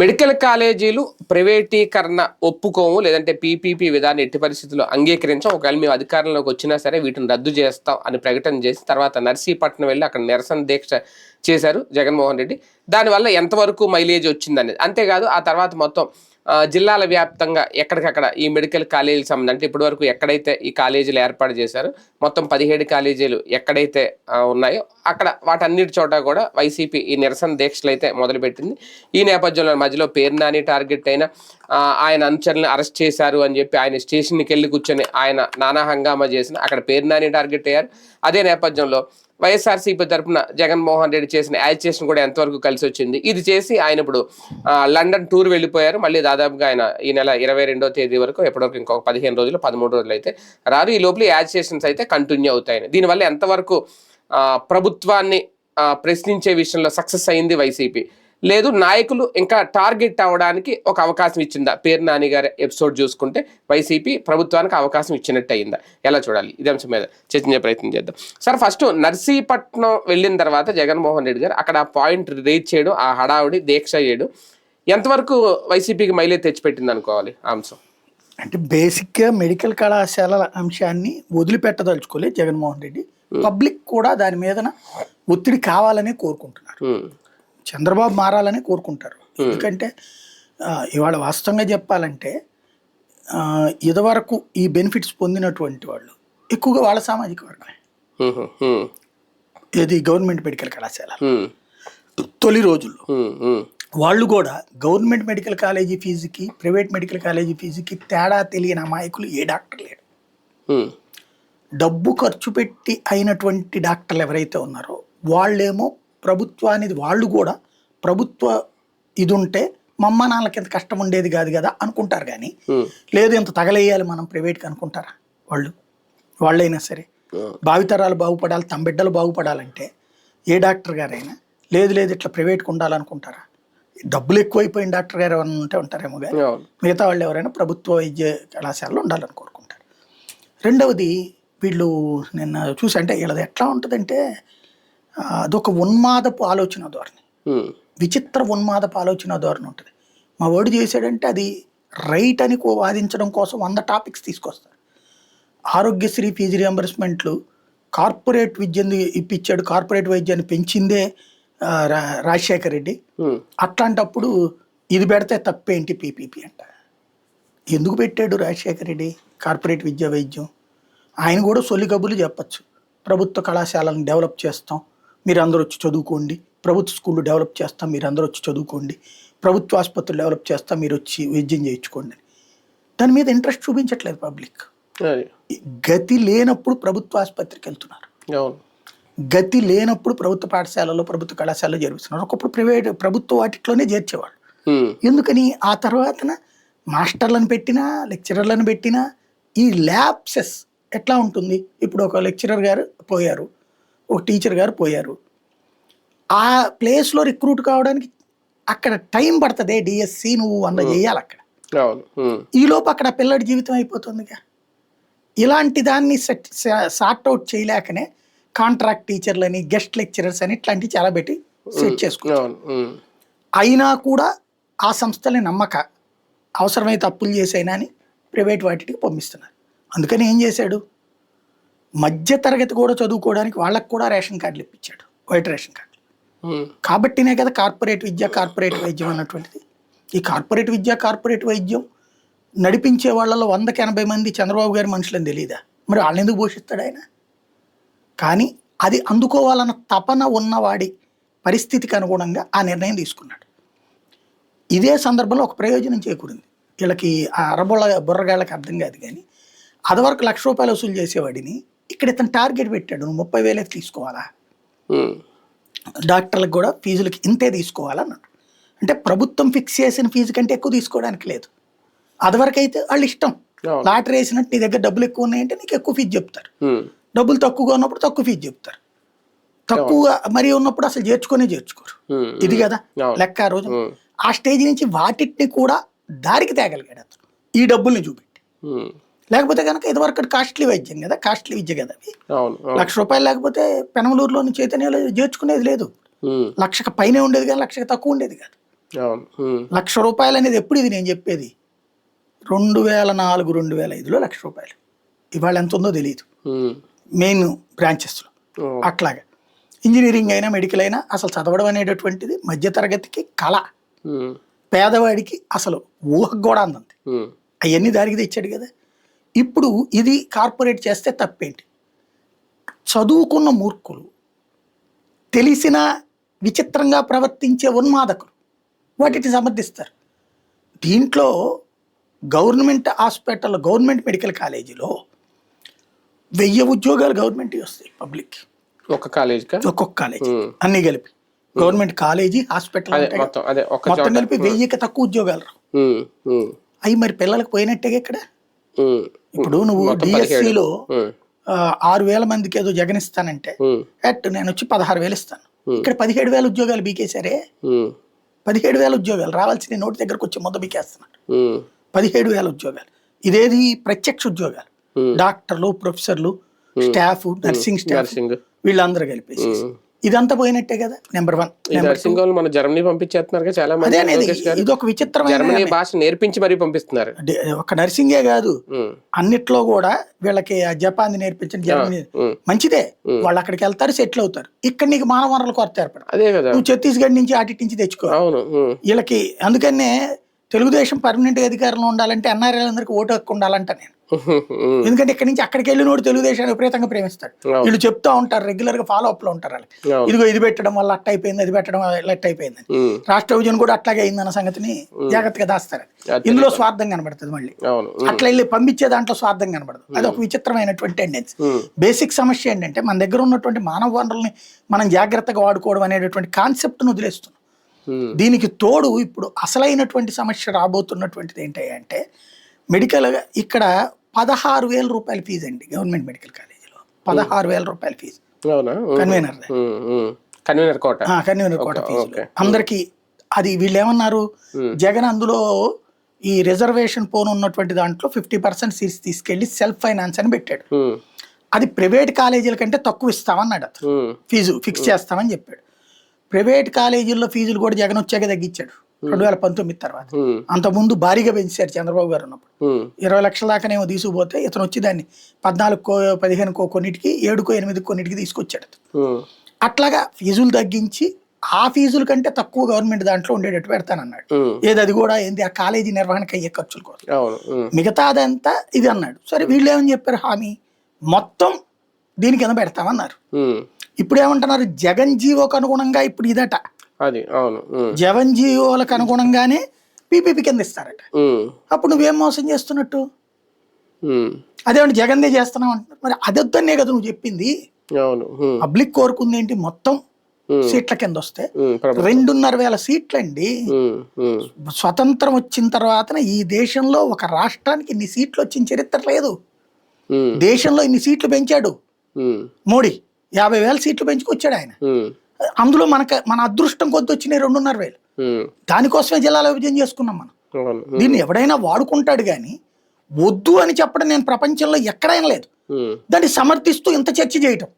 Medical కాలేజీలు ప్రైవేటీకరణ ఒప్పుకోము లేదంటే పీపీపీ విధానం ఎట్టి పరిస్థితుల్లో అంగీకరించాం. ఒకవేళ మేము అధికారంలోకి వచ్చినా సరే వీటిని రద్దు చేస్తాం అని ప్రకటన చేసి తర్వాత నర్సీపట్నం వెళ్ళి అక్కడ నిరసన దీక్ష చేశారు జగన్మోహన్ రెడ్డి. దానివల్ల ఎంతవరకు మైలేజ్ వచ్చిందనేది. అంతేకాదు ఆ తర్వాత మొత్తం జిల్లాల వ్యాప్తంగా ఎక్కడికక్కడ ఈ మెడికల్ కాలేజీలకు సంబంధించి అంటే ఇప్పటి వరకు ఎక్కడైతే ఈ కాలేజీలు ఏర్పాటు చేశారో మొత్తం పదిహేడు కాలేజీలు ఎక్కడైతే ఉన్నాయో అక్కడ వాటన్నిటి చోట కూడా వైసీపీ ఈ నిరసన దీక్షలు అయితే మొదలుపెట్టింది. ఈ నేపథ్యంలో మధ్యలో పేరు నాని టార్గెట్ అయిన ఆయన అనుచరులను అరెస్ట్ చేశారు అని చెప్పి ఆయన స్టేషన్కి వెళ్ళి కూర్చొని ఆయన నానా హంగామా చేసిన అక్కడ పేరు నాని టార్గెట్ అయ్యారు. అదే నేపథ్యంలో వైఎస్ఆర్సీపీ తరపున జగన్మోహన్ రెడ్డి చేసిన యాజిటేషన్ కూడా ఎంతవరకు కలిసి వచ్చింది? ఇది చేసి ఆయన ఇప్పుడు లండన్ టూర్ వెళ్ళిపోయారు. మళ్ళీ దాదాపుగా ఆయన ఈ నెల ఇరవై రెండో తేదీ వరకు ఎప్పటివరకు ఇంకొక పదిహేను రోజులు పదమూడు రోజులు అయితే రారు. ఈ లోపల యాజిటేషన్స్ అయితే కంటిన్యూ అవుతాయి. దీనివల్ల ఎంతవరకు ప్రభుత్వాన్ని ప్రశ్నించే విషయంలో సక్సెస్ అయింది వైసీపీ? లేదు నాయకులు ఇంకా టార్గెట్ అవ్వడానికి ఒక అవకాశం ఇచ్చిందా? పేరు నాని గారి ఎపిసోడ్ చూసుకుంటే వైసీపీ ప్రభుత్వానికి అవకాశం ఇచ్చినట్టు అయిందా ఎలా చూడాలి? ఇదే అంశం మీద చర్చించే ప్రయత్నం చేద్దాం. సార్ ఫస్ట్ నర్సీపట్నం వెళ్ళిన తర్వాత జగన్మోహన్ రెడ్డి గారు అక్కడ ఆ పాయింట్ రీచ్ చేయడం ఆ హడావుడి దీక్ష చేయడం ఎంతవరకు వైసీపీకి మైలేజ్ తెచ్చిపెట్టింది అనుకోవాలి? ఆ అంశం. అంటే బేసిక్గా మెడికల్ కళాశాలల అంశాన్ని వదిలిపెట్టదలుచుకోలేదు జగన్మోహన్ రెడ్డి. పబ్లిక్ కూడా దాని మీదన ఒత్తిడి కావాలనే కోరుకుంటున్నారు. చంద్రబాబు మారాలని కోరుకుంటారు. ఎందుకంటే ఇవాళ వాస్తవంగా చెప్పాలంటే ఇదివరకు ఈ బెనిఫిట్స్ పొందినటువంటి వాళ్ళు ఎక్కువగా వాళ్ళ సామాజిక వర్గమే ఇది గవర్నమెంట్ మెడికల్ కళాశాల. తొలి రోజుల్లో వాళ్ళు కూడా గవర్నమెంట్ మెడికల్ కాలేజీ ఫీజుకి ప్రైవేట్ మెడికల్ కాలేజీ ఫీజుకి తేడా తెలియని అమాయకులు ఏ డాక్టర్ లేడు డబ్బు ఖర్చు పెట్టి అయినటువంటి డాక్టర్లు ఎవరైతే ఉన్నారో వాళ్ళేమో ప్రభుత్వానికి వాళ్ళు కూడా ప్రభుత్వ ఇది ఉంటే మమ్మ నాన్నలకి ఎంత కష్టం ఉండేది కాదు కదా అనుకుంటారు కానీ లేదు ఇంత తగలేయాలి మనం ప్రైవేట్కి అనుకుంటారా వాళ్ళు? వాళ్ళైనా సరే. భావితరాలు బాగుపడాలి తమ బిడ్డలు బాగుపడాలంటే ఏ డాక్టర్ గారైనా లేదు లేదు ఇట్లా ప్రైవేట్కి ఉండాలనుకుంటారా? డబ్బులు ఎక్కువైపోయిన డాక్టర్ గారు ఎవరైనా ఉంటే ఉంటారేమో కానీ మిగతా వాళ్ళు ఎవరైనా ప్రభుత్వ వైద్య కళాశాలలో ఉండాలని కోరుకుంటారు. రెండవది వీళ్ళు నిన్న చూసి అంటే వీళ్ళది ఎట్లా ఉంటుందంటే అదొక ఉన్మాదపు ఆలోచన ధోరణి. విచిత్ర ఉన్మాదపు ఆలోచన ధోరణి ఉంటుంది. మా వాడు చేశాడంటే అది రైట్ అని వాదించడం కోసం వంద టాపిక్స్ తీసుకొస్తారు ఆరోగ్యశ్రీ ఫీజు రియంబర్స్మెంట్లు కార్పొరేట్ విద్యను ఇప్పించాడు కార్పొరేట్ వైద్యాన్ని పెంచిందే రాజశేఖర్ రెడ్డి. అట్లాంటప్పుడు ఇది పెడితే తప్పేంటి పీపీపీ అంట. ఎందుకు పెట్టాడు రాజశేఖర రెడ్డి కార్పొరేట్ విద్యా వైద్యం? ఆయన కూడా సొల్లి కబుర్లు చెప్పచ్చు. ప్రభుత్వ కళాశాలను డెవలప్ చేస్తాం. మీరు అందరూ వచ్చి చదువుకోండి. ప్రభుత్వ స్కూళ్ళు డెవలప్ చేస్తాం మీరు అందరూ వచ్చి చదువుకోండి. ప్రభుత్వ ఆసుపత్రులు డెవలప్ చేస్తాం మీరు వచ్చి వైద్యం చేయించుకోండి. దాని మీద ఇంట్రెస్ట్ చూపించట్లేదు పబ్లిక్. గతి లేనప్పుడు ప్రభుత్వ ఆసుపత్రికి వెళ్తున్నారు. గతి లేనప్పుడు ప్రభుత్వ పాఠశాలలో ప్రభుత్వ కళాశాలలో చేరుస్తున్నారు. ఒకప్పుడు ప్రైవేట్ ప్రభుత్వ వాటిలోనే చేర్చేవాళ్ళు. ఎందుకని? ఆ తర్వాతన మాస్టర్లను పెట్టినా లెక్చరర్లను పెట్టినా ఈ ల్యాబ్సెస్ ఎట్లా ఉంటుంది? ఇప్పుడు ఒక లెక్చరర్ గారు పోయారు. ఒక టీచర్ గారు పోయారు. ఆ ప్లేస్లో రిక్రూట్ కావడానికి అక్కడ టైం పడుతుంది డిఎస్సి నువ్వు వంద చేయాలి అక్కడ. ఈలోపు అక్కడ పిల్లడి జీవితం అయిపోతుందిగా. ఇలాంటి దాన్ని సెట్ సార్ట్ అవుట్ చేయలేకనే కాంట్రాక్ట్ టీచర్లని గెస్ట్ లెక్చరర్స్ అని ఇట్లాంటివి చాలా పెట్టి సెట్ ఉమ్, అయినా కూడా ఆ సంస్థల్ని నమ్మక అవసరమైతే అప్పులు చేసైనా అని ప్రైవేట్ వాటికి పంపిస్తున్నారు. అందుకని ఏం చేశాడు? మధ్య తరగతి కూడా చదువుకోవడానికి వాళ్ళకు కూడా రేషన్ కార్డులు ఇప్పించాడు. వైట్ రేషన్ కార్డు ఉమ్, కాబట్టినే కదా కార్పొరేట్ విద్య కార్పొరేట్ వైద్యం అన్నటువంటిది. ఈ కార్పొరేట్ విద్య కార్పొరేట్ వైద్యం నడిపించే వాళ్ళలో వందకి ఎనభై మంది చంద్రబాబు గారి మనుషులని తెలియదా మరి వాళ్ళని ఎందుకు పోషిస్తాడు ఆయన? కానీ అది అందుకోవాలన్న తపన ఉన్నవాడి పరిస్థితికి అనుగుణంగా ఆ నిర్ణయం తీసుకున్నాడు. ఇదే సందర్భంలో ఒక ప్రయోజనం చేకూరింది. వీళ్ళకి ఆ అరబుళ్ళ బుర్రగాళ్ళకి అర్థం కాదు కానీ అదివరకు లక్ష రూపాయలు వసూలు చేసేవాడిని ఇక్కడ ఇతను టార్గెట్ పెట్టాడు నువ్వు ముప్పై వేలకి తీసుకోవాలా? డాక్టర్లకు కూడా ఫీజులకి ఇంతే తీసుకోవాలన్నాడు అంటే ప్రభుత్వం ఫిక్స్ చేసిన ఫీజు కంటే ఎక్కువ తీసుకోవడానికి లేదు. అదివరకు అయితే వాళ్ళు ఇష్టం. లాటరీ వేసినట్టు నీ దగ్గర డబ్బులు ఎక్కువ ఉన్నాయంటే నీకు ఎక్కువ ఫీజు చెప్తారు. డబ్బులు తక్కువగా ఉన్నప్పుడు తక్కువ ఫీజు చెప్తారు. తక్కువగా మరీ ఉన్నప్పుడు అసలు చేర్చుకునే చేర్చుకోరు. ఇది కదా. లెక్క ఆ రోజు. ఆ స్టేజ్ నుంచి వాటిని కూడా దారికి తేగలిగాడు అతను. ఈ డబ్బుల్ని చూపెట్టి. లేకపోతే కనుక ఇదివరకు కాస్ట్లీ వైద్యం కదా కాస్ట్లీ విద్య కదా అవును లక్ష రూపాయలు లేకపోతే పెనమలూరులోని చైతన్యలో చేర్చుకునేది లేదు. లక్షకు పైనే ఉండేది కానీ లక్షకు తక్కువ ఉండేది కాదు. లక్ష రూపాయలు అనేది ఎప్పుడు ఇది నేను చెప్పేది? రెండు వేల నాలుగు రెండు వేల ఐదులో లక్ష రూపాయలు. ఇవాళ ఎంత ఉందో తెలియదు మెయిన్ బ్రాంచెస్లో. అట్లాగా. ఇంజనీరింగ్ అయినా మెడికల్ అయినా అసలు చదవడం అనేటటువంటిది మధ్యతరగతికి కళ. పేదవాడికి అసలు ఊహకు కూడా అందంది. అవన్నీ దానికి తెచ్చాడు కదా. ఇప్పుడు ఇది కార్పొరేట్ చేస్తే తప్పేంటి? చదువుకున్న మూర్ఖులు తెలిసిన విచిత్రంగా ప్రవర్తించే ఉన్మాదకులు వాటిని సమర్థిస్తారు. దీంట్లో గవర్నమెంట్ హాస్పిటల్ గవర్నమెంట్ మెడికల్ కాలేజీలో వెయ్యి ఉద్యోగాలు గవర్నమెంట్ వస్తాయి పబ్లిక్. ఒక కాలేజ్కా? ఒక్కొక్క కాలేజీ. అన్ని కలిపి. Government college hospital. మొత్తం కలిపి వెయ్యికి తక్కువ ఉద్యోగాలు రావు. అవి మరి పిల్లలకు పోయినట్టేగా ఇక్కడ? ఇప్పుడు నువ్వు డిఎస్సిలో ఆరు వేల మందికి ఏదో జగన్ ఇస్తానంటే అట్ నేను వచ్చి పదహారు వేలు ఇస్తాను. ఇక్కడ పదిహేడు వేల ఉద్యోగాలు బీకేశారే పదిహేడు వేల ఉద్యోగాలు రావాల్సిన నోటి దగ్గరకు వచ్చి మొదలు బీకేస్తున్నాడు. పదిహేడు వేల ఉద్యోగాలు. ఇదేది ప్రత్యక్ష ఉద్యోగాలు. డాక్టర్లు ప్రొఫెసర్లు స్టాఫ్ నర్సింగ్ స్టాఫ్ వీళ్ళందరూ కలిపేసి ఇదంతా పోయినట్టే కదా నెంబర్ వన్ నర్సింగ్ మన జర్మనీ పంపించేస్తున్నారు చాలా మంది అనేది ఇది ఒక విచిత్రమైన జర్మనీ భాష నేర్పించి మరీ పంపిస్తున్నారు. ఒక నర్సింగే కాదు అన్నిట్లో కూడా వీళ్ళకి ఆ జపాన్ నేర్పించండి జర్మనీ. మంచిదే. వాళ్ళు అక్కడికి వెళ్తారు సెటిల్ అవుతారు. ఇక్కడ నీకు మానవ వనరుల కొరత ఏర్పడదు అదే కదా. నువ్వు ఛత్తీస్గఢ్ నుంచి అటు నుంచి తెచ్చుకో. అవును వీళ్ళకి అందుకనే తెలుగుదేశం పర్మనెంట్ అధికారంలో ఉండాలంటే ఎన్ఆర్ఐలందరికీ ఓటు హక్కు ఉండాలంట నేను. ఎందుకంటే ఇక్కడి నుంచి అక్కడికి వెళ్ళినోడు తెలుగుదేశాన్ని విపరీతంగా ప్రేమిస్తాడు. వీళ్ళు చెప్తా ఉంటారు రెగ్యులర్గా ఫాలో అప్లో ఉంటారు వాళ్ళు. ఇదిగో ఇది పెట్టడం వల్ల అట్ట అయిపోయింది అది పెట్టడం వల్ల ఎట్ట అయిపోయింది రాష్ట్ర విభజన కూడా అట్లాగే అయిందన్న సంగతిని జాగ్రత్తగా దాస్తారు. ఇందులో స్వార్థం కనబడుతుంది మళ్ళీ. అట్లా వెళ్ళి పంపించే దాంట్లో స్వార్థం కనబడదు. అది ఒక విచిత్రమైనటువంటి టెండెన్సీ బేసిక్ సమస్య ఏంటంటే మన దగ్గర ఉన్నటువంటి మానవ వనరుల్ని మనం జాగ్రత్తగా వాడుకోవడం అనేటటువంటి కాన్సెప్ట్ను వదిలేస్తున్నాం. ఉమ్, దీనికి తోడు ఇప్పుడు అసలైనటువంటి సమస్య రాబోతున్నటువంటిది ఏంటి అంటే మెడికల్ ఇక్కడ పదహారు వేల రూపాయల ఫీజు అండి గవర్నమెంట్ మెడికల్ కాలేజీలో పదహారు వేల రూపాయల fee convener convener quota. Convener quota fee. అందరికి అది వీళ్ళు ఏమన్నారు? జగన్ అందులో ఈ రిజర్వేషన్ పోను ఉన్నటువంటి దాంట్లో ఫిఫ్టీ పర్సెంట్ సీట్స్ తీసుకెళ్ళి సెల్ఫ్ ఫైనాన్స్ అని పెట్టాడు. అది ప్రైవేట్ కాలేజీల కంటే తక్కువ ఇస్తామన్నాడు అతను. ఫీజు ఫిక్స్ చేస్తామని చెప్పాడు. ప్రైవేట్ కాలేజీల్లో ఫీజులు కూడా జగన్ వచ్చాక తగ్గించాడు. రెండు వేల పంతొమ్మిది తర్వాత. అంతకుముందు భారీగా పెంచారు చంద్రబాబు గారు ఉన్నప్పుడు. ఇరవై లక్షల దాకానేమో తీసుకుపోతే ఇతను వచ్చి దాన్ని పద్నాలుగుకో పదిహేనుకో కొన్నిటికి ఏడుకో ఎనిమిదికో కొన్నిటికి తీసుకొచ్చాడు అట్లాగా ఫీజులు తగ్గించి ఆ ఫీజుల కంటే తక్కువ గవర్నమెంట్ దాంట్లో ఉండేటట్టు పెడతానన్నాడు. ఏది అది కూడా ఏంది? ఆ కాలేజీ నిర్వహణకు అయ్యే ఖర్చుల కోసం మిగతాదంతా ఇది అన్నాడు. సరే వీళ్ళు ఏమని చెప్పారు? హామీ. మొత్తం దీని కింద పెడతామన్నారు ఇప్పుడు ఏమంటున్నారు జగన్ జీవోకు అనుగుణంగా ఇప్పుడు ఇదట. అది అవును. జగన్ జీవోలకు అనుగుణంగానే పీపీపీ కింద ఇస్తారట. అప్పుడు నువ్వేం మోసం చేస్తున్నట్టు? అదేమంటే జగన్నే చేస్తున్నావు అంటున్నారు. మరి అదొద్దనే కదా నువ్వు చెప్పింది. అవును. పబ్లిక్ కోరుకుంది ఏంటి? మొత్తం సీట్ల కింద వస్తే రెండున్నర వేల సీట్లండి. స్వతంత్రం వచ్చిన తర్వాత ఈ దేశంలో ఒక రాష్ట్రానికి ఇన్ని సీట్లు వచ్చిన చరిత్ర లేదు. దేశంలో ఇన్ని సీట్లు పెంచాడు మోడీ. యాభై వేల సీట్లు పెంచుకొచ్చాడు ఆయన. అందులో మనకు మన అదృష్టం కొద్ది వచ్చినాయి రెండున్నర వేలు. దానికోసమే జిల్లాల విభజన చేసుకున్నాం మనం. దీన్ని ఎవడైనా వాడుకుంటాడు కానీ వద్దు అని చెప్పడం నేను ప్రపంచంలో ఎక్కడైనా లేదు. దాన్ని సమర్థిస్తూ ఇంత చర్చ చేయటం.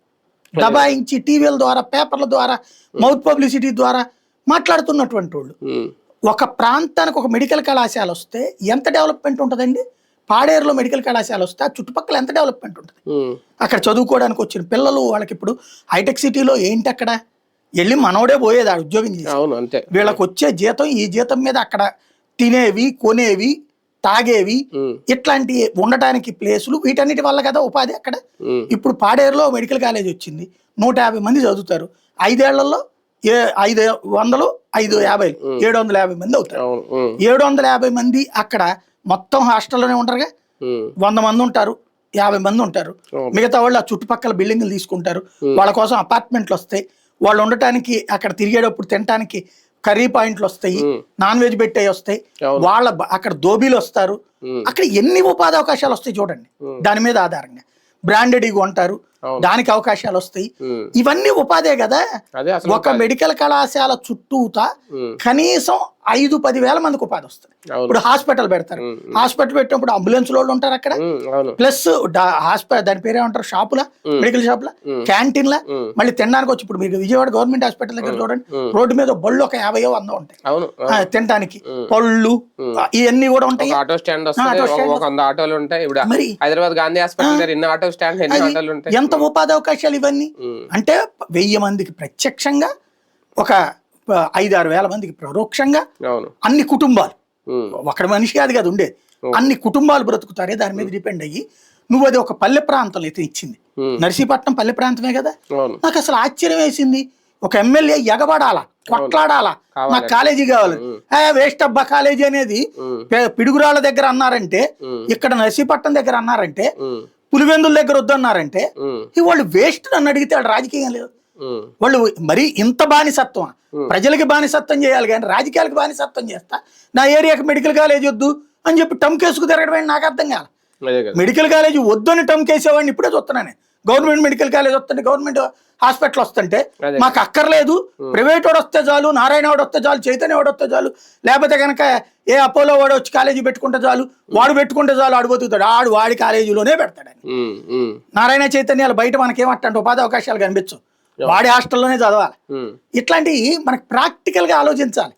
దబాయించి టీవీల ద్వారా పేపర్ల ద్వారా మౌత్ పబ్లిసిటీ ద్వారా మాట్లాడుతున్నటువంటి వాళ్ళు. ఒక ప్రాంతానికి ఒక మెడికల్ కళాశాల వస్తే ఎంత డెవలప్మెంట్ ఉంటుందండి? పాడేరులో మెడికల్ కళాశాల వస్తే ఆ చుట్టుపక్కల ఎంత డెవలప్మెంట్ ఉంటుంది? అక్కడ చదువుకోవడానికి వచ్చిన పిల్లలు వాళ్ళకి ఇప్పుడు హైటెక్ సిటీలో ఏంటి అక్కడ? వెళ్ళి మనోడే పోయేది ఆ ఉద్యోగం చేసి. వీళ్ళకి వచ్చే జీతం ఈ జీతం మీద అక్కడ తినేవి కొనేవి తాగేవి ఇట్లాంటి ఉండటానికి ప్లేసులు వీటన్నిటి వల్ల కదా ఉపాధి అక్కడ. ఇప్పుడు పాడేరులో మెడికల్ కాలేజ్ వచ్చింది. నూట యాభై మంది చదువుతారు. ఐదేళ్ళలో ఏ ఐదు వందలు ఐదు యాభై ఏడు వందల యాభై మంది అవుతారు. ఏడు వందల యాభై మంది అక్కడ మొత్తం హాస్టల్లోనే ఉంటారుగా. వంద మంది ఉంటారు యాభై మంది ఉంటారు. మిగతా వాళ్ళు ఆ చుట్టుపక్కల బిల్డింగ్లు తీసుకుంటారు. వాళ్ళ కోసం అపార్ట్మెంట్లు వస్తాయి. వాళ్ళు ఉండటానికి అక్కడ తిరిగేటప్పుడు తినటానికి కర్రీ పాయింట్లు వస్తాయి. నాన్ వెజ్ పెట్టే వస్తాయి. వాళ్ళ అక్కడ దోబీలు వస్తారు. అక్కడ ఎన్ని ఉపాధి అవకాశాలు వస్తాయి చూడండి. దాని మీద ఆధారంగా. బ్రాండెడ్ కొంటారు అవును. దానికి అవకాశాలు వస్తాయి. ఇవన్నీ ఉపాధే కదా. ఒక మెడికల్ కళాశాల చుట్టూతా కనీసం ఐదు పది వేల మందికి ఉపాధి వస్తుంది. ఇప్పుడు హాస్పిటల్ పెడతారు. హాస్పిటల్ పెట్టినప్పుడు అంబులెన్స్ వాళ్ళు ఉంటారు అక్కడ. ప్లస్ హాస్పిటల్ దాని పేరు ఏమంటారు షాపుల మెడికల్ షాపుల? క్యాంటీన్ల? మళ్ళీ తినడానికి వచ్చి ఇప్పుడు మీకు విజయవాడ గవర్నమెంట్ హాస్పిటల్ దగ్గర చూడండి. రోడ్డు మీద బళ్ళు ఒక యాభైయో వంద ఉంటాయి. తినడానికి. పళ్ళు ఇవన్నీ కూడా ఉంటాయి. ఆటో స్టాండ్ వంద ఆటోలు ఉంటాయి. ఇప్పుడు మరి హైదరాబాద్ గాంధీ హాస్పిటల్ దగ్గర ఎన్ని ఆటో స్టాండ్ ఎన్ని ఆటోలు ఉంటాయి? ఎంత ఉపాధి అవకాశాలు ఇవన్నీ? అంటే వెయ్యి మందికి ప్రత్యక్షంగా ఒక ఆ, ఐదారు వేల మందికి పరోక్షంగా అన్ని కుటుంబాలు. ఒకటి మనిషి కాదు కదా ఉండేది. అన్ని కుటుంబాలు బ్రతుకుతారే దాని మీద డిపెండ్ అయ్యి నువ్వు అది ఒక పల్లె ప్రాంతం అయితే ఇచ్చింది. నర్సీపట్నం పల్లె ప్రాంతమే కదా? నాకు అసలు ఆశ్చర్యం వేసింది. ఒక ఎమ్మెల్యే ఎగబడాలా కొట్లాడాలా. నాకు కాలేజీ కావాలి. ఏ వేస్ట్ అబ్బా కాలేజీ అనేది పిడుగురాళ్ళ దగ్గర అన్నారంటే ఇక్కడ నర్సీపట్నం దగ్గర అన్నారంటే పులివెందుల దగ్గర వద్దన్నారంటే వాళ్ళు వేస్ట్ నన్ను అడిగితే వాళ్ళు రాజకీయం లేదు. వాళ్ళు మరి ఇంత బానిసత్వం. ప్రజలకి బానిసత్వం చేయాలి కానీ రాజకీయాలకు బానిసత్వం చేస్తా. నా ఏరియాకి మెడికల్ కాలేజ్ వద్దు అని చెప్పి టమ్ కేసుకు తిరగడం ఏంటి నాకు అర్థం కాదు. మెడికల్ కాలేజ్ వద్దని టమ్ కేసేవాడిని ఇప్పుడే చూస్తున్నాను గవర్నమెంట్ మెడికల్ కాలేజ్ వస్తుంటే గవర్నమెంట్ హాస్పిటల్ వస్తుంటే. మాకు అక్కర్లేదు. ప్రైవేట్ వాడు వస్తే చాలు నారాయణ వాడు వస్తే చాలు చైతన్య వాడు వస్తే చాలు లేకపోతే కనుక ఏ అపోలో వాడు వచ్చి కాలేజీ పెట్టుకుంటే చాలు వాడు పెట్టుకుంటే చాలు ఆడు బతుకుతాడు. ఆడు వాడి కాలేజీలోనే పెడతాడని ఉమ్, నారాయణ చైతన్యాలు బయట మనకేమంటే ఉపాధి అవకాశాలు కనిపించవు. వాడి హాస్టల్లోనే చదవాలి. ఇట్లాంటివి మనకి ప్రాక్టికల్గా ఆలోచించాలి.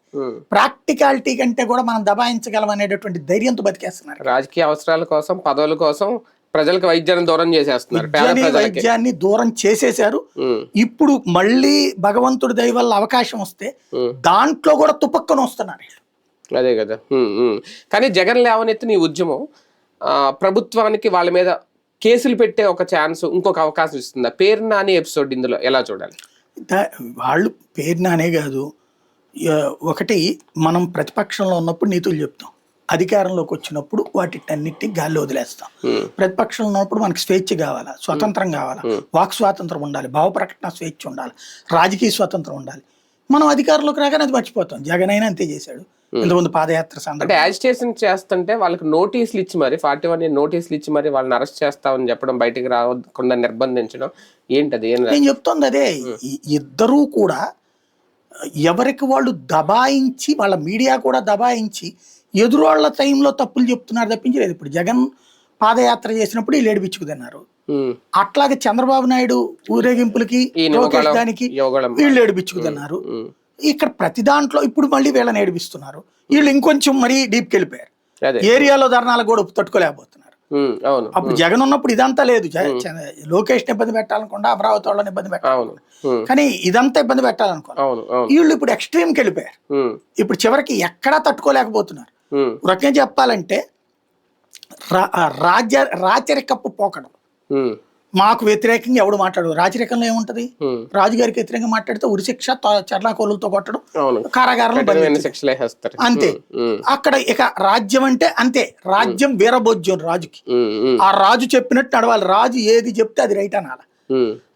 ప్రాక్టికాలిటీ కంటే కూడా మనం దబాయించగలం అనేటటువంటి ధైర్యంతో బతికేస్తున్నారు. రాజకీయ అవసరాల కోసం పదవుల కోసం ప్రజలకు వైద్యాన్ని దూరం చేసేస్తున్నారు. వైద్యాన్ని దూరం చేసేశారు. ఉమ్, ఇప్పుడు మళ్ళీ భగవంతుడి దయ వల్ల అవకాశం వస్తే. దాంట్లో కూడా తుపక్కన వస్తున్నారు. అదే కదా. కానీ జగన్ లేవనెత్తిన ఈ ఉద్యమం ఆ, ప్రభుత్వానికి వాళ్ళ మీద కేసులు పెట్టే ఒక ఛాన్స్ ఇంకొక అవకాశం ఇస్తుందా? పేరు నాని ఎపిసోడ్ ఇందులో ఎలా చూడాలి? వాళ్ళు పేరు నానే కాదు. ఒకటి మనం ప్రతిపక్షంలో ఉన్నప్పుడు నీతులు చెప్తాం. అధికారంలోకి వచ్చినప్పుడు వాటిటన్నిటిని గాల్లో వదిలేస్తాం. ప్రతిపక్షంలో ఉన్నప్పుడు మనకి స్వేచ్ఛ కావాలా? స్వతంత్రం కావాలా? వాక్ స్వాతంత్రం ఉండాలి. భావ ప్రకటన స్వేచ్ఛ ఉండాలి. రాజకీయ స్వాతంత్రం ఉండాలి. మనం అధికారంలోకి రాగానే అది మర్చిపోతాం. జగన్ అయినా అంతే చేశాడు. ఇంతకుముందు పాదయాత్ర అంటే యాజిటేషన్ చేస్తుంటే వాళ్ళకి నోటీసులు ఇచ్చి మరి ఫార్టీ వన్ నోటీసులు ఇచ్చి మరి వాళ్ళని అరెస్ట్ చేస్తామని చెప్పడం బయటికి రాకుండా నిర్బంధించడం ఏంటది నేను చెప్తోంది అదే. ఇద్దరూ కూడా ఎవరికి వాళ్ళు దబాయించి వాళ్ళ మీడియా కూడా దబాయించి ఎదురోళ్ళ టైంలో తప్పులు చెప్తున్నారు తప్పించి లేదు. ఇప్పుడు జగన్ పాదయాత్ర చేసినప్పుడు వీళ్ళు ఏడిపించుకు తిన్నారు. ఉమ్, అట్లాగే చంద్రబాబు నాయుడు ఊరేగింపులకి దానికి వీళ్ళు ఏడిపించుకు తిన్నారు. ఉమ్, ఇక్కడ ప్రతి దాంట్లో ఇప్పుడు మళ్ళీ వీళ్ళని ఏడిపిస్తున్నారు. వీళ్ళు ఇంకొంచెం మరీ డీప్కి వెళ్ళిపోయారు. ఏరియాలో ధర్నాలకు కూడా తట్టుకోలేకపోతున్నారు. అప్పుడు జగన్ ఉన్నప్పుడు ఇదంతా లేదు. లోకేష్ ఇబ్బంది పెట్టాలనుకుండా అమరావతి వాళ్ళని ఇబ్బంది పెట్టాలి. కానీ ఇదంతా ఇబ్బంది పెట్టాలనుకో అవును అవును. వీళ్ళు ఇప్పుడు ఎక్స్ట్రీమ్కి వెళ్ళిపోయారు. ఇప్పుడు చివరికి ఎక్కడా తట్టుకోలేకపోతున్నారు. రకంగా చెప్పాలంటే రాజ్య రాచరికప్పు పోకడం. మాకు వ్యతిరేకంగా ఎవడు మాట్లాడు రాచరికంలో ఏముంటది? రాజుగారికి వ్యతిరేకంగా మాట్లాడితే ఉరిశిక్ష చర్లాకోలులతో కొట్టడం కారాగారంలో అంతే. అక్కడ ఇక రాజ్యం అంటే అంతే. రాజ్యం వీరభోజ్యం రాజుకి. ఆ రాజు చెప్పినట్టు నడవాలి. రాజు ఏది చెప్తే అది రైట్ అనాలి.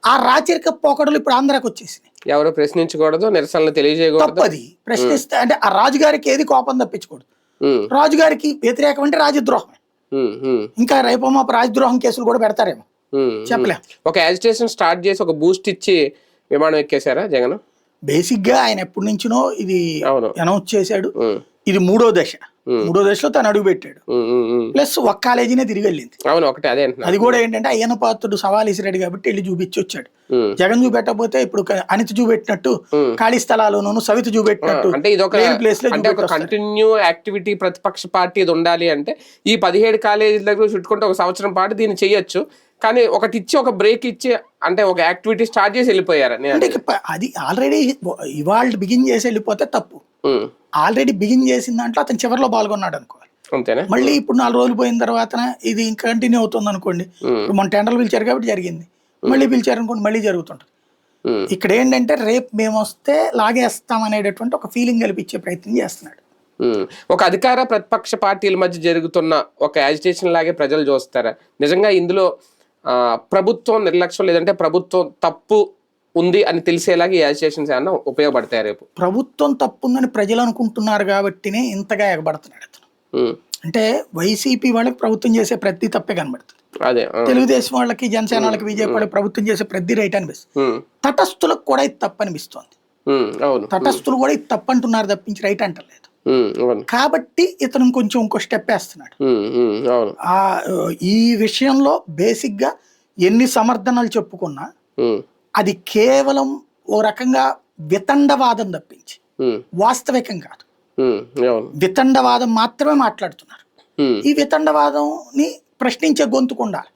ఆ రాచరిక పోకడలు ఇప్పుడు ఆంధ్రాకి వచ్చేసినాయి. ఎవరు ప్రశ్నించకూడదు నిరసనలు తెలియజేయకూడదు. తప్పది. ప్రశ్నిస్తే అంటే ఆ రాజుగారికి ఏది కోపం తప్పించకూడదు. రాజుగారికి వ్యతిరేకం అంటే రాజద్రోహం. ఇంకా రేపో మా రాజద్రోహం కేసులు కూడా పెడతారేమో. చెప్పలేం. ఒక యాజిటేషన్ స్టార్ట్ చేసి ఒక బూస్ట్ ఇచ్చి విమానం ఎక్కేశారా జగన్? బేసిక్గా ఆయన ఎప్పటి నుంచినో ఇది అనౌన్స్ చేశాడు. ఇది మూడో దశ. మూడో దశలో తను అడుగు పెట్టాడు. ప్లస్ ఒక్క కాలేజీనే తిరిగి వెళ్ళింది. అవును ఒకటి అదే అది కూడా ఏంటంటే అయ్యన్న పాత్రుడు సవాల్ ఇసిరాడు కాబట్టి వెళ్ళి చూపించి వచ్చాడు. జగన్ చూపెట్టకపోతే ఇప్పుడు అనిత చూపెట్టినట్టు. ఖాళీ స్థలాల్లోనూ సవిత చూపెట్టినట్టు అంటే ఇది ఒక ప్లేస్లో అంటే ఒక చూపెట్టొస్తారు. కంటిన్యూ యాక్టివిటీ ప్రతిపక్ష పార్టీ ఇది ఉండాలి అంటే ఈ పదిహేడు కాలేజీల దగ్గర చుట్టుకుంటే ఒక సంవత్సరం పాటు దీన్ని చేయొచ్చు. కానీ ఒకటి ఇచ్చి ఒక బ్రేక్ ఇచ్చి అంటే ఒక యాక్టివిటీ స్టార్ట్ చేసి వెళ్ళిపోయారు. అంటే అది. ఆల్రెడీ ఇవాళ బిగిన్ చేసి వెళ్ళిపోతే తప్పు. ఆల్రెడీ బిగిన్ చేసిన దాంట్లో అతను చివరిలో పాల్గొన్నాడు అనుకోవాలి. అంతేనా? మళ్ళీ ఇప్పుడు నాలుగు రోజులు పోయిన తర్వాత ఇది ఇంకా కంటిన్యూ అవుతుంది అనుకోండి. ఇప్పుడు మన టెండర్లు పిలిచారు కాబట్టి జరిగింది. మళ్ళీ పిలిచారు అనుకోండి మళ్ళీ జరుగుతుంటుంది. ఇక్కడ ఏంటంటే రేపు మేము వస్తే లాగేస్తాం అనేటటువంటి ఒక ఫీలింగ్ కల్పించే ప్రయత్నం చేస్తున్నాడు. ఒక అధికార ప్రతిపక్ష పార్టీల మధ్య జరుగుతున్న ఒక యాజిటేషన్ లాగే ప్రజలు చూస్తారా? నిజంగా ఇందులో ప్రభుత్వం నిర్లక్ష్యం లేదంటే ప్రభుత్వం తప్పు ఉంది అని తెలిసేలాగా ఈ యాజిటేషన్స్ ఏమన్నా ఉపయోగపడతాయి రేపు? ప్రభుత్వం తప్పుందని ప్రజలు అనుకుంటున్నారు కాబట్టినే ఇంతగా ఎగబడుతున్నాడు అతను. అంటే వైసీపీ వాళ్ళకి ప్రభుత్వం చేసే ప్రతి తప్పే కనబడుతుంది. అదే తెలుగుదేశం వాళ్ళకి జనసేన వాళ్ళకి బీజేపీ వాళ్ళకి ప్రభుత్వం చేసే ప్రతి రైట్ అనిపిస్తుంది. తటస్థులకు కూడా ఇది తప్పు అనిపిస్తోంది తటస్థులు కూడా ఇది తప్పు అంటున్నారు తప్పించి రైట్ అంటలేదు. కాబట్టి ఇతను కొంచెం ఇంకో స్టెప్ వేస్తున్నాడు. ఈ విషయంలో బేసిక్గా ఎన్ని సమర్థనలు చెప్పుకున్నా అది కేవలం ఓ రకంగా వితండవాదం తప్పించి వాస్తవికం కాదు. వితండవాదం మాత్రమే మాట్లాడుతున్నారు. ఈ వితండవాదంని ప్రశ్నించే గొంతుకు ఉండాలి.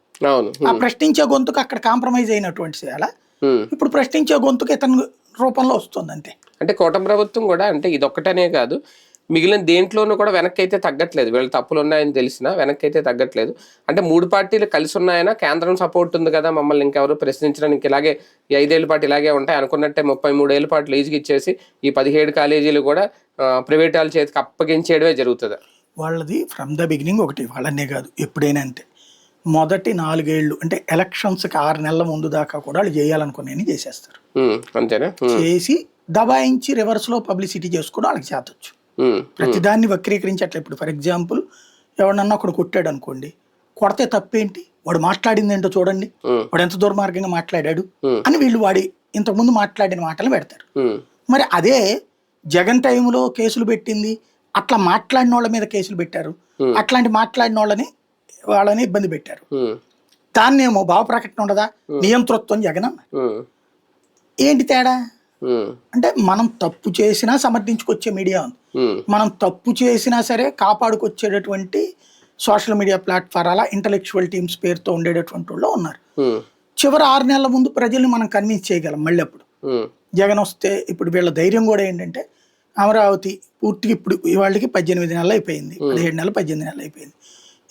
ఆ ప్రశ్నించే గొంతుకు అక్కడ కాంప్రమైజ్ అయినటువంటి చేయాల. ఇప్పుడు ప్రశ్నించే గొంతుకు ఇతని రూపంలో వస్తుంది అంతే అంటే కూటమి ప్రభుత్వం కూడా అంటే ఇదొక్కటనే కాదు. మిగిలిన దేంట్లోనూ కూడా వెనక్కి అయితే తగ్గట్లేదు. వీళ్ళ తప్పులు ఉన్నాయని తెలిసినా వెనక్కి అయితే తగ్గట్లేదు. అంటే మూడు పార్టీలు కలిసి ఉన్నాయన్నా కేంద్రం సపోర్ట్ ఉంది కదా మమ్మల్ని ఇంకెవరు ప్రశ్నించడానికి ఇలాగే ఈ ఐదేళ్ళ పాటు ఇలాగే ఉంటాయి అనుకున్నట్టే ముప్పై మూడేళ్ళ పాటు లీజుకి ఇచ్చేసి ఈ పదిహేడు కాలేజీలు కూడా ప్రైవేట్ వాళ్ళ చేతికి అప్పగించేయడమే జరుగుతుంది. వాళ్ళది ఫ్రమ్ ద బిగినింగ్ ఒకటి వాళ్ళనే కాదు ఎప్పుడైనా అంతే. మొదటి నాలుగేళ్ళు అంటే ఎలక్షన్స్కి ఆరు నెలల ముందు దాకా కూడా వాళ్ళు చేయాలనుకునే చేసేస్తారు. అంతేనా? చేసి దబాయించి రివర్స్లో పబ్లిసిటీ చేసుకుని వాళ్ళకి చేతొచ్చు. ప్రతిదాన్ని వక్రీకరించట్లే ఇప్పుడు. ఫర్ ఎగ్జాంపుల్ ఎవడన్నా ఒకడు కొట్టాడు అనుకోండి కొడితే తప్పేంటి? వాడు మాట్లాడింది ఏంటో చూడండి. ఉమ్, వాడు ఎంత దుర్మార్గంగా మాట్లాడాడు Hmm. అని వీళ్ళు వాడి ఇంతకుముందు మాట్లాడిన మాటలు పెడతారు. మరి అదే జగన్ టైంలో కేసులు పెట్టింది అట్లా మాట్లాడిన వాళ్ళ మీద కేసులు పెట్టారు. Hmm. అట్లాంటి మాట్లాడిన వాళ్ళని వాళ్ళని ఇబ్బంది పెట్టారు. దాన్నేమో భావ ప్రకటన ఉండదా? నియంతృత్వం జగన్ ఏంటి తేడా? అంటే మనం తప్పు చేసినా సమర్థించుకొచ్చే మీడియా ఉంది. ఉమ్, మనం తప్పు చేసినా సరే కాపాడుకొచ్చేటటువంటి సోషల్ మీడియా ప్లాట్ఫామ్ అలా ఇంటలెక్చువల్ టీమ్స్ పేరుతో ఉండేటటువంటి వాళ్ళు ఉన్నారు. ఉమ్, చివరి ఆరు నెలల ముందు ప్రజల్ని మనం కన్విన్స్ చేయగలం మళ్ళీ అప్పుడు జగన్ వస్తే ఇప్పుడు వీళ్ళ ధైర్యం కూడా ఏంటంటే అమరావతి పూర్తిగా ఇప్పుడు వాళ్ళకి పద్దెనిమిది నెలలు అయిపోయింది. పదిహేడు నెలలు పద్దెనిమిది నెలలు అయిపోయింది.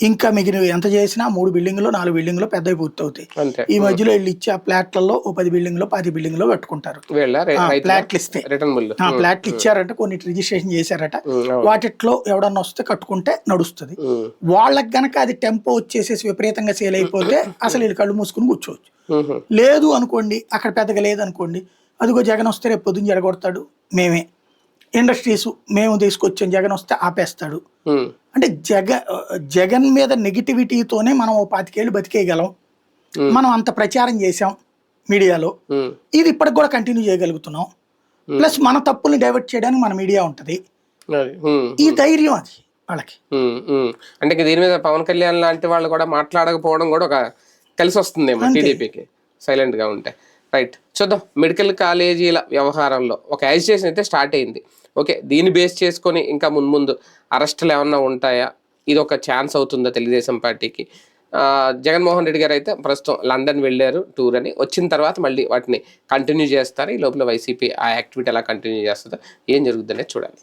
ఇంకా మిగిలిన ఎంత చేసినా మూడు బిల్డింగ్లు నాలుగు బిల్డింగ్లు పెద్దవి పూర్తవుతాయి. ఈ మధ్యలో వీళ్ళు ఇచ్చే ఆ ప్లాట్లలో ఓ పది బిల్డింగ్లో పది బిల్డింగ్లో కట్టుకుంటారు. వీళ్ళ రే- ఆ, రైతుల ప్లాట్లు ఇస్తే. ఆ ప్లాట్లు ఇచ్చారట కొన్ని రిజిస్ట్రేషన్ చేశారట. వాటిట్లో ఎవడన్నా వస్తే కట్టుకుంటే నడుస్తుంది. వాళ్ళకి గనక అది టెంపో వచ్చేసేసి విపరీతంగా సేల్ అయిపోతే అసలు వీళ్ళు కళ్ళు మూసుకుని కూర్చోవచ్చు. లేదు అనుకోండి అక్కడ పెద్దగా లేదు అనుకోండి అదిగో జగన్ వస్తే రేపు పొద్దున్న జరగొడతాడు మేమే. ఇండస్ట్రీస్ మేము తీసుకొచ్చాం జగన్ వస్తే ఆపేస్తాడు. అంటే జగ జగన్ మీద నెగిటివిటీతోనే మనం ఓ పాతికేళ్ళు బతికేయగలం. మనం అంత ప్రచారం చేసాం మీడియాలో. ఇది ఇప్పటికి కూడా కంటిన్యూ చేయగలుగుతున్నాం. ప్లస్ మన తప్పుల్ని డైవర్ట్ చేయడానికి మన మీడియా ఉంటుంది. ఈ ధైర్యం అది వాళ్ళకి. అంటే దీని మీద పవన్ కళ్యాణ్ లాంటి వాళ్ళు కూడా మాట్లాడకపోవడం కూడా ఒక కలిసి వస్తుందేమో టీడీపీకి సైలెంట్గా ఉంటే. రైట్. చూద్దాం మెడికల్ కాలేజీల వ్యవహారంలో ఒక యాజిటేషన్ అయితే స్టార్ట్ అయింది. ఓకే దీన్ని బేస్ చేసుకొని ఇంకా మున్ముందు అరెస్టులు ఏమన్నా ఉంటాయా? ఇది ఒక ఛాన్స్ అవుతుందా తెలుగుదేశం పార్టీకి? జగన్మోహన్ రెడ్డి గారు అయితే ప్రస్తుతం లండన్ వెళ్ళారు టూర్ అని. వచ్చిన తర్వాత మళ్ళీ వాటిని కంటిన్యూ చేస్తారు. ఈ లోపల వైసీపీ ఆ యాక్టివిటీ ఎలా కంటిన్యూ చేస్తుందో ఏం జరుగుతుందనే చూడాలి.